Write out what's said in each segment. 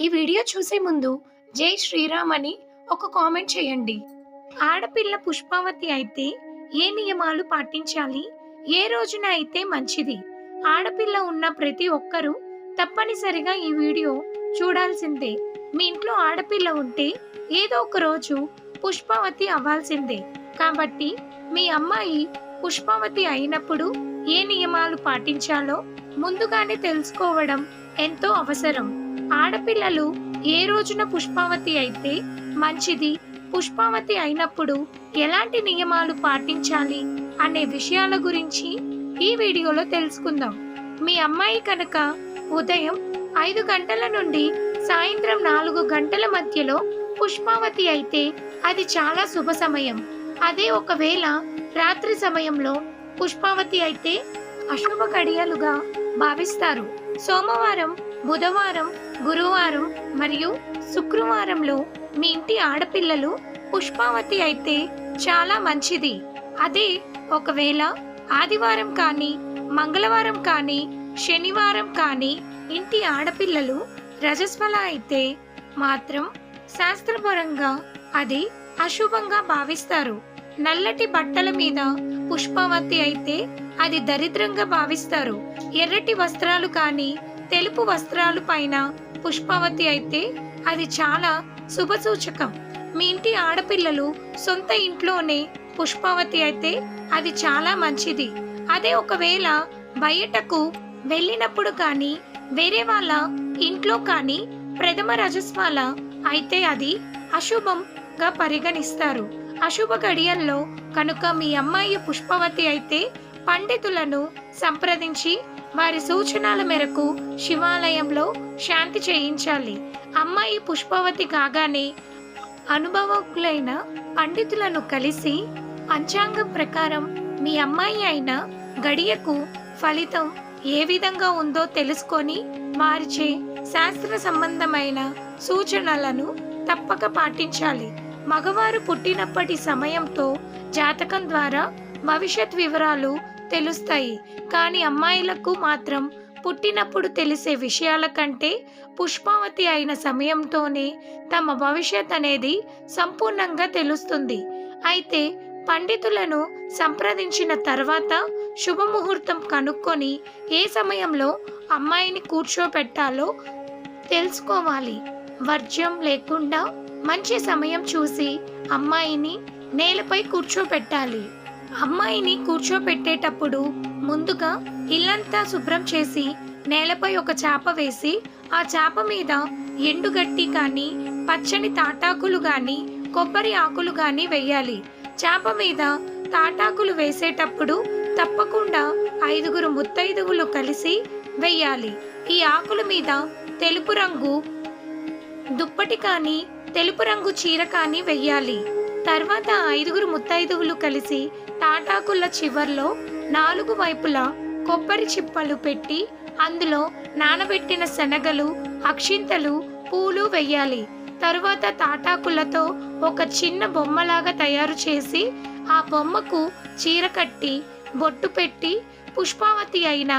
ఈ వీడియో చూసే ముందు జై శ్రీరామ్ అని ఒక కామెంట్ చేయండి. ఆడపిల్ల పుష్పావతి అయితే ఏ నియమాలు పాటించాలి? ఏ రోజున అయితే మంచిది? ఆడపిల్ల ఉన్న ప్రతి ఒక్కరూ తప్పనిసరిగా ఈ వీడియో చూడాల్సిందే. మీ ఇంట్లో ఆడపిల్ల ఉంటే ఏదో ఒక రోజు పుష్పావతి అవ్వాల్సిందే. కాబట్టి మీ అమ్మాయి పుష్పావతి అయినప్పుడు ఏ నియమాలు పాటించాలో ముందుగానే తెలుసుకోవడం ఎంతో అవసరం. ఆడపిల్లలు ఏ రోజున పుష్పావతి అయితే మంచిది? పుష్పావతి అయినప్పుడు ఎలాంటి నియమాలు పాటించాలి అనే విషయాల గురించి ఈ వీడియోలో తెలుసుకుందాం. మీ అమ్మాయి కనుక ఉదయం ఐదు గంటల నుండి సాయంత్రం నాలుగు గంటల మధ్యలో పుష్పావతి అయితే అది చాలా శుభ సమయం. అదే ఒకవేళ రాత్రి సమయంలో పుష్పావతి అయితే అశుభ గడియలుగా భావిస్తారు. సోమవారం బుధవారం గురువారం మరియు శుక్రవారంలో మీ ఇంటి ఆడపిల్లలు పుష్పావతి అయితే చాలా మంచిది. అదే ఒకవేళ ఆదివారం కానీ మంగళవారం కానీ శనివారం కానీ ఇంటి ఆడపిల్లలు రజస్వల అయితే మాత్రం శాస్త్రపరంగా అది అశుభంగా భావిస్తారు. నల్లటి బట్టల మీద పుష్పావతి అయితే అది దరిద్రంగా భావిస్తారు. ఎర్రటి వస్త్రాలు కానీ తెలుపు వస్త్రాలు పైన పుష్పవతి అయితే అది చాలా శుభసూచకం. మీ ఇంటి ఆడపిల్లలు సొంత ఇంట్లోనే పుష్పావతి అయితే అది చాలా మంచిది. అదే ఒకవేళ బయటకు వెళ్ళినప్పుడు కానీ వేరే వాళ్ళ ఇంట్లో కానీ ప్రథమ రజస్వాల అయితే అది అశుభంగా పరిగణిస్తారు. అశుభ గడియల్లో కనుక మీ అమ్మాయి పుష్పవతి అయితే పండితులను సంప్రదించి వారి సూచనల మేరకు శివాలయంలో శాంతి చేయించాలి. అమ్మాయి పుష్పవతి కాగానే అనుభవకులైన పండితులను కలిసి పంచాంగం ప్రకారం మీ అమ్మాయి అయిన గడియకు ఫలితం ఏ విధంగా ఉందో తెలుసుకొని వారిచే శాస్త్ర సంబంధమైన సూచనలను తప్పక పాటించాలి. మగవారు పుట్టినప్పటి సమయంతో జాతకం ద్వారా భవిష్యత్ వివరాలు తెలుస్తాయి. కానీ అమ్మాయిలకు మాత్రం పుట్టినప్పుడు తెలిసే విషయాల కంటే పుష్పావతి అయిన సమయంతోనే తమ భవిష్యత్ అనేది సంపూర్ణంగా తెలుస్తుంది. అయితే పండితులను సంప్రదించిన తర్వాత శుభముహూర్తం కనుక్కొని ఏ సమయంలో అమ్మాయిని కూర్చోపెట్టాలో తెలుసుకోవాలి. వర్జ్యం లేకుండా మంచి సమయం చూసి అమ్మాయిని నేలపై కూర్చోపెట్టాలి. అమ్మాయిని కూర్చోపెట్టేటప్పుడు ముందుగా ఇల్లంతా శుభ్రం చేసి నేలపై ఒక చాప వేసి ఆ చాప మీద ఎండుగడ్డి కానీ పచ్చని తాటాకులు కానీ కొబ్బరి ఆకులు కానీ వేయాలి. చాప మీద తాటాకులు వేసేటప్పుడు తప్పకుండా ఐదుగురు ముత్తైదువులు కలిసి వెయ్యాలి ఈ ఆకుల మీద తెలుపు రంగు దుప్పటి కానీ తెలుపు రంగు చీర కానీ వెయ్యాలి తర్వాత ఐదుగురు ముత్తైదువులు కలిసి తాటాకుల చివర్లో నాలుగు వైపులా కొబ్బరి చిప్పలు పెట్టి అందులో నానబెట్టిన శనగలు అక్షింతలు పూలు వెయ్యాలి తరువాత తాటాకులతో ఒక చిన్న బొమ్మలాగా తయారు చేసి ఆ బొమ్మకు చీర కట్టి బొట్టు పెట్టి పుష్పావతి అయిన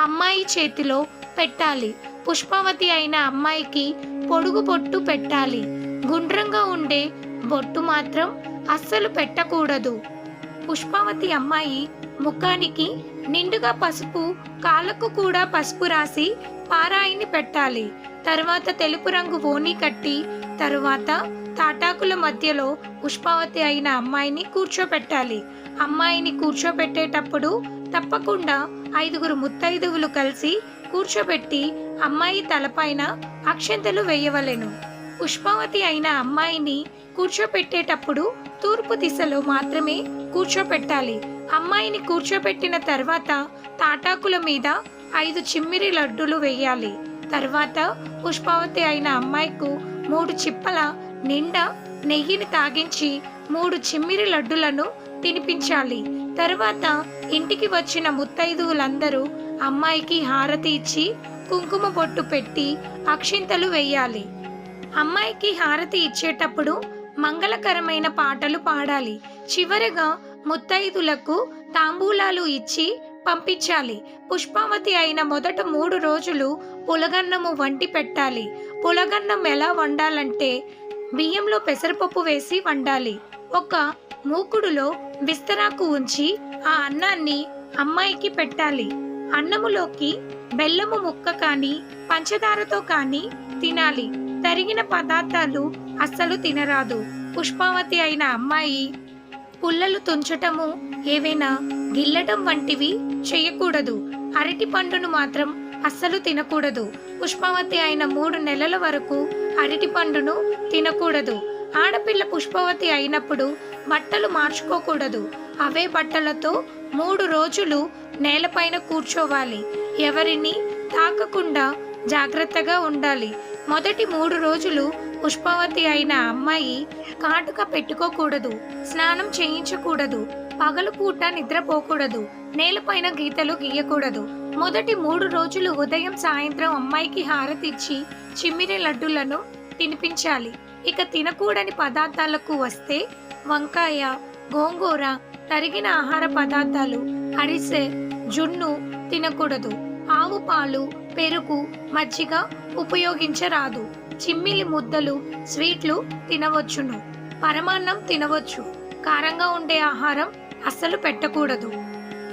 అమ్మాయి చేతిలో పెట్టాలి. పుష్పావతి అయిన అమ్మాయికి పొడుగు బొట్టు పెట్టాలి. గుండ్రంగా ఉండే బొట్టు మాత్రం అస్సలు పెట్టకూడదు. పుష్పావతి అమ్మాయి ముఖానికి నిండుగా పసుపు కాళ్ళకు కూడా పసుపు రాసి పారాయిని పెట్టాలి. తర్వాత తెలుపు రంగు ఓని కట్టి తరువాత తాటాకుల మధ్యలో పుష్పావతి అయిన అమ్మాయిని కూర్చోపెట్టాలి. అమ్మాయిని కూర్చోపెట్టేటప్పుడు తప్పకుండా ఐదుగురు ముత్తైదువులు కలిసి కూర్చోబెట్టి అమ్మాయి తలపైన అక్షంతలు వేయవలెను. పుష్పావతి అయిన అమ్మాయిని కూర్చోపెట్టేటప్పుడు తూర్పు దిశలో మాత్రమే కూర్చోపెట్టాలి. అమ్మాయిని కూర్చోపెట్టిన తర్వాత తాటాకుల మీద ఐదు చిమ్మిరి లడ్డులు వేయాలి. తర్వాత పుష్పావతి అయిన అమ్మాయికు మూడు చిప్పల నిండా నెయ్యిని తాగించి మూడు చిమ్మిరి లడ్డులను తినిపించాలి. తర్వాత ఇంటికి వచ్చిన ముత్తైదువులందరూ అమ్మాయికి హారతి ఇచ్చి కుంకుమ బొట్టు పెట్టి అక్షింతలు వేయాలి. అమ్మాయికి హారతి ఇచ్చేటప్పుడు మంగళకరమైన పాటలు పాడాలి. చివరగా ముత్తైదులకు తాంబూలాలు ఇచ్చి పంపించాలి. పుష్పావతి అయిన మొదట మూడు రోజులు పులగన్నము వంటి పెట్టాలి. పులగన్నం ఎలా వండాలంటే బియ్యంలో పెసరపప్పు వేసి వండాలి. ఒక మూకుడులో విస్తరాకు ఉంచి ఆ అన్నాన్ని అమ్మాయికి పెట్టాలి. అన్నములోకి బెల్లము ముక్క కానీ పంచదారతో కానీ తినాలి. తరిగిన పదార్థాలు అస్సలు తినరాదు. పుష్పావతి అయిన అమ్మాయి పుల్లలు తుంచటము ఏవైనా గిల్లటం వంటివి చేయకూడదు. అరటి పండును మాత్రం అస్సలు తినకూడదు. పుష్పవతి అయిన మూడు నెలల వరకు అరటి పండును తినకూడదు. ఆడపిల్ల పుష్పవతి అయినప్పుడు బట్టలు మార్చుకోకూడదు. అవే బట్టలతో మూడు రోజులు నేలపైన కూర్చోవాలి. ఎవరిని తాకకుండా జాగ్రత్తగా ఉండాలి. మొదటి మూడు రోజులు పుష్పవతి అయిన అమ్మాయి కాటుక పెట్టుకోకూడదు స్నానం చేయించకూడదు పగలు పూట నిద్రపోకూడదు నేలపైన గీతలు గీయకూడదు. మొదటి మూడు రోజులు ఉదయం సాయంత్రం అమ్మాయికి హారతిచ్చి చిమ్మిరి లడ్డులను తినిపించాలి. ఇక తినకూడని పదార్థాలకు వస్తే వంకాయ గోంగూర తరిగిన ఆహార పదార్థాలు అరిసె జున్ను తినకూడదు. ఆవు పాలు పెరుగు మజ్జిగ ఉపయోగించరాదు. చిమ్మిలి ముద్దలు స్వీట్లు తినవచ్చును. పరమాన్నం తినవచ్చు. కారంగా ఉండే ఆహారం అస్సలు పెట్టకూడదు.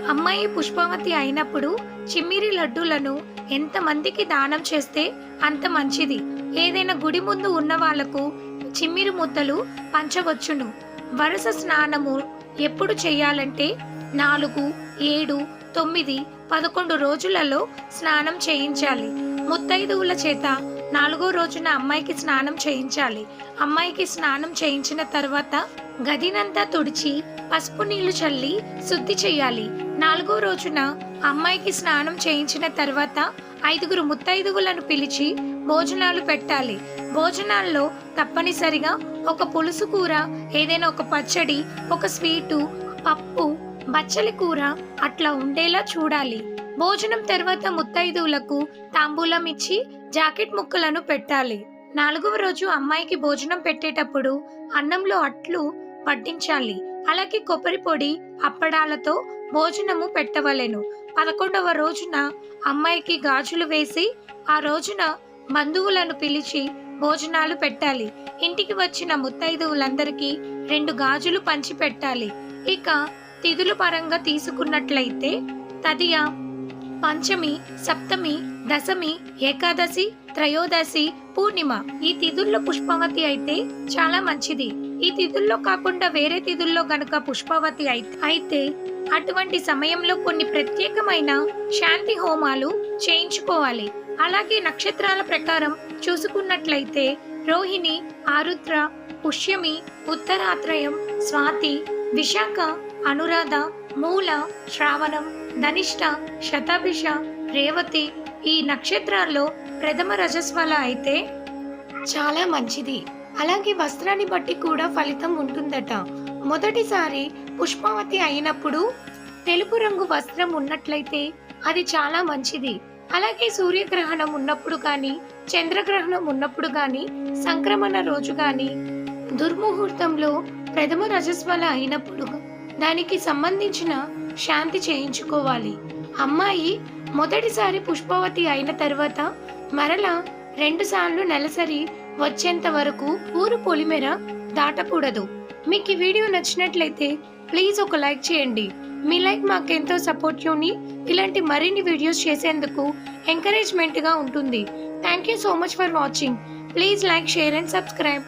అమ్మాయి పుష్పవతి అయినప్పుడు చిమ్మిరి లడ్డూలను ఎంతమందికి దానం చేస్తే అంత మంచిది. ఏదైనా గుడి ముందు ఉన్న వాళ్ళకు చిమ్మిరి ముద్దలు పంచవచ్చును. వరుస స్నానము ఎప్పుడు చేయాలంటే నాలుగు ఏడు తొమ్మిది పదకొండు రోజులలో స్నానం చేయించాలి. ముత్తైదువుల చేత నాలుగో రోజున అమ్మాయికి స్నానం చేయించాలి. అమ్మాయికి స్నానం చేయించిన తర్వాత గదినంతా తుడిచి పసుపు నీళ్ళు చల్లి శుద్ధి చేయాలి. నాలుగో రోజున అమ్మాయికి స్నానం చేయించిన తర్వాత ఐదుగురు ముత్తైదువులను పిలిచి భోజనాలు పెట్టాలి. భోజనాల్లో తప్పనిసరిగా ఒక పులుసు కూర ఏదైనా ఒక పచ్చడి ఒక స్వీటు పప్పు బచ్చలి కూర అట్లా ఉండేలా చూడాలి. భోజనం తర్వాత ముత్తైదువులకు తాంబూలం ఇచ్చి జాకెట్ ముక్కలను పెట్టాలి. నాలుగవ రోజు అమ్మాయికి భోజనం పెట్టేటప్పుడు అన్నంలో అట్లు పట్టించాలి. అలాగే కొబ్బరి పొడి అప్పడాలతో భోజనము పెట్టవలెను. పదకొండవ రోజున అమ్మాయికి గాజులు వేసి ఆ రోజున బంధువులను పిలిచి భోజనాలు పెట్టాలి. ఇంటికి వచ్చిన ముత్తైదువులందరికీ రెండు గాజులు పంచి పెట్టాలి ఇక తిథుల పరంగా తీసుకున్నట్లయితే తదియ పంచమి సప్తమి దశమి ఏకాదశి త్రయోదశి పూర్ణిమ ఈ తిథుల్లో పుష్పవతి అయితే చాలా మంచిది. ఈ తిథుల్లో కాకుండా వేరే తిథుల్లో గనుక పుష్పవతి అయితే అయితే అటువంటి సమయంలో కొన్ని ప్రత్యేకమైన శాంతి హోమాలు చేయించుకోవాలి. అలాగే నక్షత్రాల ప్రకారం చూసుకున్నట్లయితే రోహిణి ఆరుద్ర పుష్యమి ఉత్తరాత్రయం స్వాతి విశాఖ అనురాధ మూల శ్రావణం ధనిష్ట శతాభిష రేవతి ఈ నక్షత్రాల్లో ప్రథమ రజస్వల అయితే? చాలా మంచిది. అలాగే వస్త్రాన్ని బట్టి కూడా ఫలితం ఉంటుందట. మొదటిసారి పుష్పావతి అయినప్పుడు తెలుపు రంగు వస్త్రం ఉన్నట్లయితే అది చాలా మంచిది. అలాగే సూర్యగ్రహణం ఉన్నప్పుడు కానీ చంద్రగ్రహణం ఉన్నప్పుడు కానీ సంక్రమణ రోజు కానీ దుర్ముహూర్తంలో ప్రథమ రజస్వల అయినప్పుడు దానికి సంబంధించిన శాంతి చేయించుకోవాలి. అమ్మాయి మొదటిసారి పుష్పవతి అయిన తర్వాత మరలా రెండుసార్లు నెలసరి వచ్చేంత వరకు ఊరు పొలిమేర దాటకూడదు. మీకు ఈ వీడియో నచ్చినట్లయితే ప్లీజ్ ఒక లైక్ చేయండి. మీ లైక్ మాకెంతో సపోర్టివ్ని ఇలాంటి మరిన్ని వీడియోస్ చేసేందుకు ఎంకరేజ్మెంట్గా ఉంటుంది. Thank you so much for watching. Please like share and subscribe.